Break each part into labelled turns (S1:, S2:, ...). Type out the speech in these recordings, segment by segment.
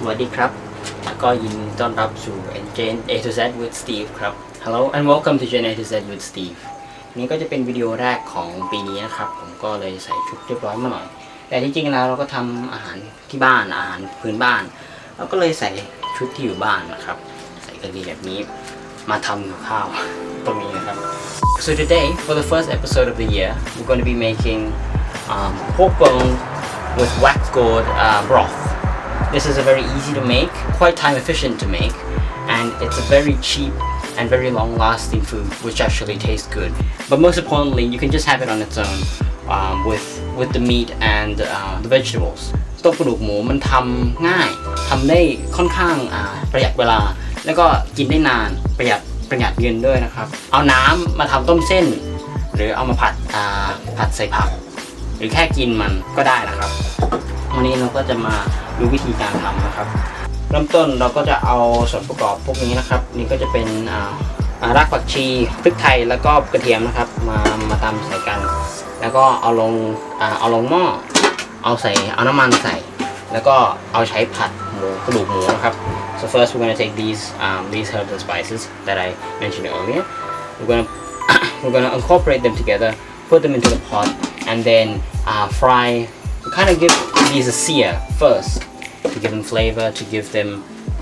S1: สวัสดีครับแล้วก็ยินดีต้อนรับสู่ Gen A to Z with Steve ครับ Hello and welcome to Gen A to Z with Steve นี่ก็จะเป็นวิดีโอแรกของปีนี้นะครับ ผมก็เลยใส่ชุดเรียบร้อยมาหน่อย แต่ที่จริงแล้วเราก็ทำอาหารที่บ้านอาหารพื้นบ้านเราก็เลยใส่ชุดที่อยู่บ้านนะครับ ใส่กางเกงแบบนี้มาทำกับข้าวตรงนี้นะครับ So today for the first episode of the year we're going to be making um, pork bone with wax gourd uh, broth This is a very easy to make, quite time efficient to make, and it's a very cheap and very long lasting food which actually tastes good. But most importantly, you can just have it on its own um, with, with the meat and uh, the vegetables. ต้มกระดูกหมูมันทำง่ายทำได้ค่อนข้างประหยัดเวลา แล้วก็กินได้นานประหยัดประหยัดเงินด้วยนะครับ เอาน้ำมาทำต้มเส้น หรือเอามาผัดผัดใส่ผัก หรือแค่กินมันก็ได้นะครับ วันนี้เราก็จะมา ดูวิธีการทำนะครับ เริ่มต้นเราก็จะเอาส่วนประกอบพวกนี้นะครับ นี่ก็จะเป็นรากผักชีพริกไทยแล้วก็กระเทียมนะครับ มามาตำใส่กัน แล้วก็เอาลงอเอาลงหม้อเอาใส่เอาน้ำมันใส่ แล้วก็เอาใช้ผัดหมูกระดูกหมูนะครับ so first we're gonna take these um, these herbs and spices that I mentioned earlier we're gonna we're gonna incorporate them together put them into the pot and then uh, fry kind of give these a sear first to give them flavor to give them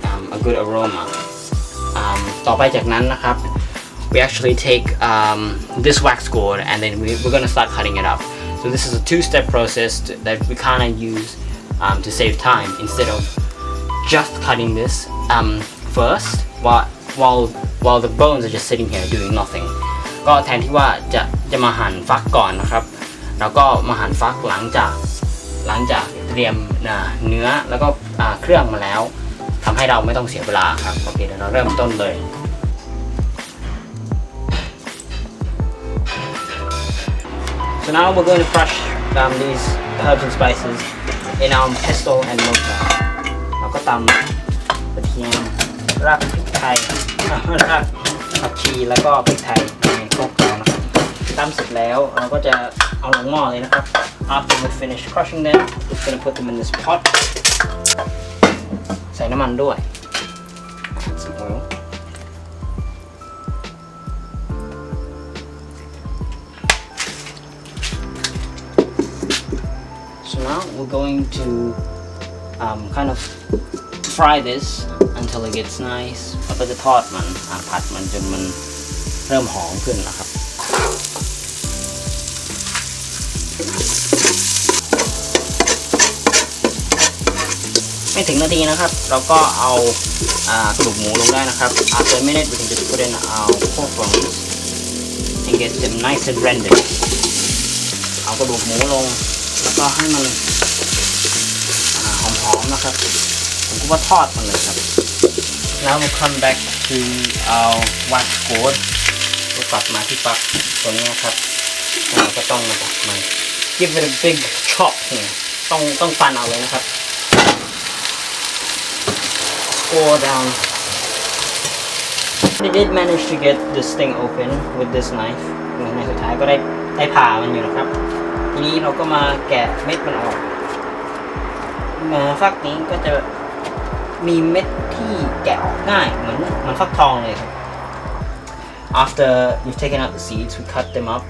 S1: um, a good aroma um, ต่อไปจากนั้นนะครับ we actually take um, this wax gourd and then we, we're going to start cutting it up so this is a two-step process to, that we kind of use um, to save time instead of just cutting this um, first while, while, while the bones are just sitting here doing nothing ก็แทนที่ว่าจะจะมาหั่นฟักก่อนนะครับ แล้วก็มาหั่นฟักหลังจาก หลังจากเตรียมนะเนื้อแล้วก็อ่าเครื่องมาแล้วทำให้เราไม่ต้องเสียเวลาครับโอเคเดี๋ยวเราเริ่มต้นเลย So now we're going to crush um, these herbs and spices in our pestle and mortar เราก็ตำกระเทียมรากพริกไทยอะรากผักชีแล้วก็พริกไทยในครกเรานะครับตำเสร็จแล้วเราก็จะ เอาลงหม้อเลยนะครับ After we finish crushing them we're gonna put them in this pot ใส่น้ำมันด้วย some oil So now we're going to um, kind of fry this until it gets nice แล้วก็จะทอดมันอ่ะผัดมันจนมันเริ่มหอมขึ้นนะครับ ไม่ถึงนาทีนะครับ เราก็เอากระดูกหมูลงได้นะครับ after a minute we can just put in our pork bones and get them nice and rendered เอากระดูกหมูลง แล้วก็ให้มันหอมๆนะครับ ผมก็ว่าทอดมันเลยครับ Now we'll come back to our wax gourd ก็กลับมาที่ฟักตัวนี้นะครับเราก็ต้องมาตัดมัน give it a big chop เนี่ยต้องต้องฟันเอาเลยนะครับ pour down. I did manage to get this thing open with this knife ในสุดท้ายก็ได้ได้ผ่ามันอยู่นะครับ ทีนี้เราก็มาแกะเม็ดมันออกมาฟักนี้ก็จะมีเม็ดที่แกะออกง่ายเหมือนเหมือนฟักทองเลยครับ After you've taken out the seeds we cut them up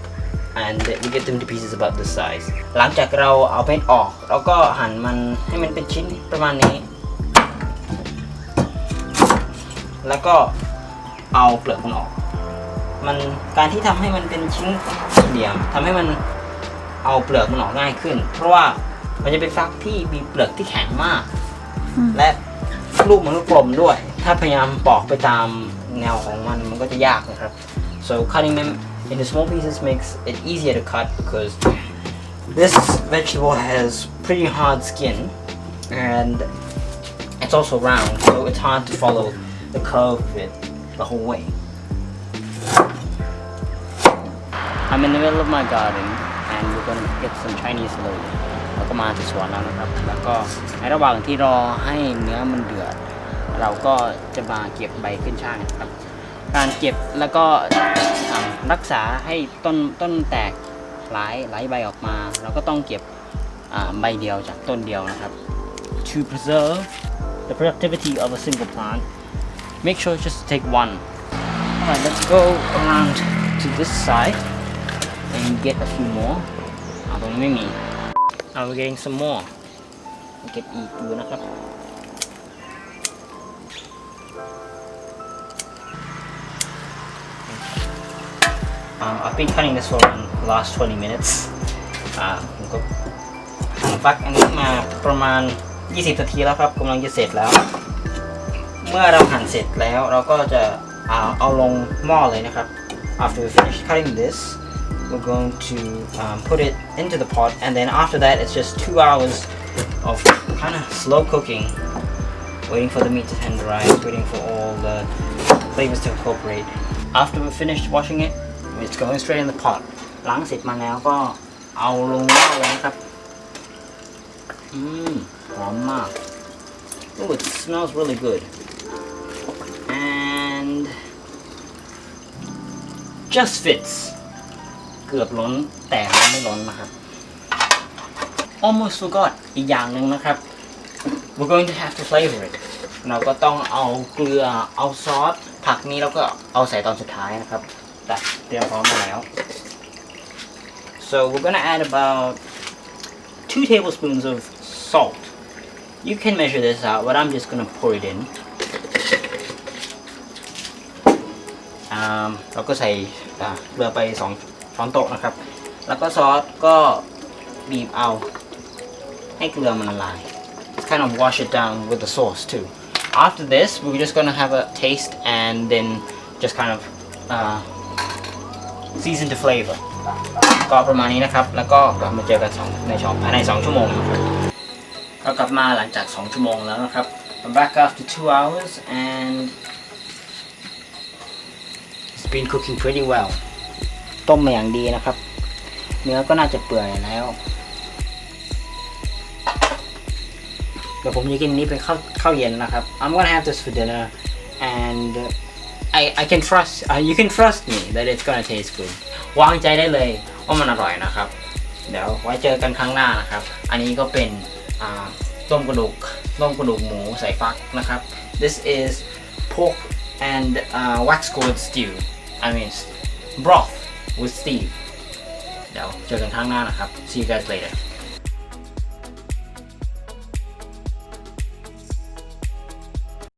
S1: and we get them to pieces about this size หลังจากเราเอาเม็ดออกเราก็หั่นมันให้มันเป็นชิ้นประมาณนี้ แล้วก็เอาเปลือกมันออก มันการที่ทำให้มันเป็นชิ้นสี่เหลี่ยมทำให้มันเอาเปลือกมันออกง่ายขึ้น เพราะว่ามันจะเป็นฟักที่มีเปลือกที่แข็งมาก และลูกมันก็กลมด้วย ถ้าพยายามปอกไปตามแนวของมันมันก็จะยากนะครับ so cutting them into small pieces makes it easier to cut because this vegetable has pretty hard skin and it's also round so it's hard to follow the curve of it the whole way. I'm in the middle of my garden and we're gonna get some Chinese lily แล้วก็มาที่สวนแล้วนะครับ แล้วก็ในระหว่างที่รอให้เนื้อมันเดือด เราก็จะมาเก็บใบขึ้นช่ายนะครับ การเก็บแล้วก็อ่า รักษาให้ต้นต้นแตกหลายหลายใบออกมา เราก็ต้องเก็บใบเดียวจากต้นเดียวนะครับ to preserve the productivity of a single plant. Make sure just take one. Alright, let's go around to this side and get a few more. อ่าตรงนี้ไม่มี Now we're getting some more. เก็บอีกดูนะครับ Um, I've been cutting this for the last 20 minutes. อ่าผมก็หั่นฟักอันนี้มาประมาณ 20 นาทีแล้วครับกำลังจะเสร็จแล้ว เมื่อเราหั่นเสร็จแล้วเราก็จะเอาเอาลงหม้อเลยนะครับ after we finish cutting this we're going to um, put it into the pot and then after that it's just two hours of kind of slow cooking waiting for the meat to tenderize waiting for all the flavors to incorporate after we finished washing it it's going straight in the pot ล้างเสร็จมาแล้วก็เอาลงหม้อเลยนะครับ อืม หอมมาก Oh, it smells really good. And just fits. เกือบล้นแต่ไม่ล้นนะครับ Almost forgot อีกอย่างหนึ่งนะครับ We're going to have to flavor it เราก็ต้องเอาเกลือ เอาซอส ผักนี้แล้วก็เอาใส่ตอนสุดท้ายนะครับ แต่เตรียมพร้อมมาแล้ว So we're gonna add about two tablespoons of salt. You can measure this out, but I'm just gonna pour it in. Um, เราก็ใส่อ่าเกลือไปสองช้อนโต๊ะนะครับ แล้วก็ซอสก็บีบเอาให้เกลือมันละลาย Just kind of wash it down with the sauce too. After this, we're just gonna have a taste and then just kind of uh, season to flavor. ก็ประมาณนี้นะครับ แล้วก็กลับมาเจอกันสองในช่องภายใน 2 ชั่วโมงนะครับเรากลับมาหลังจาก 2 ชั่วโมงแล้วนะครับ I'm back after 2 hours and it's been cooking pretty well ต้มมาอย่างดีนะครับ เนื้อก็น่าจะเปื่อยแล้วเดี๋ยวผมจะกินนี้เป็นข้าวข้าวเย็นนะครับ I'm gonna have this for dinner and uh, I I can trust uh, you can trust me that it's gonna taste good วางใจได้เลยว่ามันอร่อยนะครับ เดี๋ยวไว้เจอกันครั้งหน้านะครับ อันนี้ก็เป็นต้มกระดูกต้มกระดูกหมูใส่ฟักนะครับ This is pork and uh, wax gourd stew I mean broth with Steve เดี๋ยวเจอกันครั้งหน้านะครับ See you guys later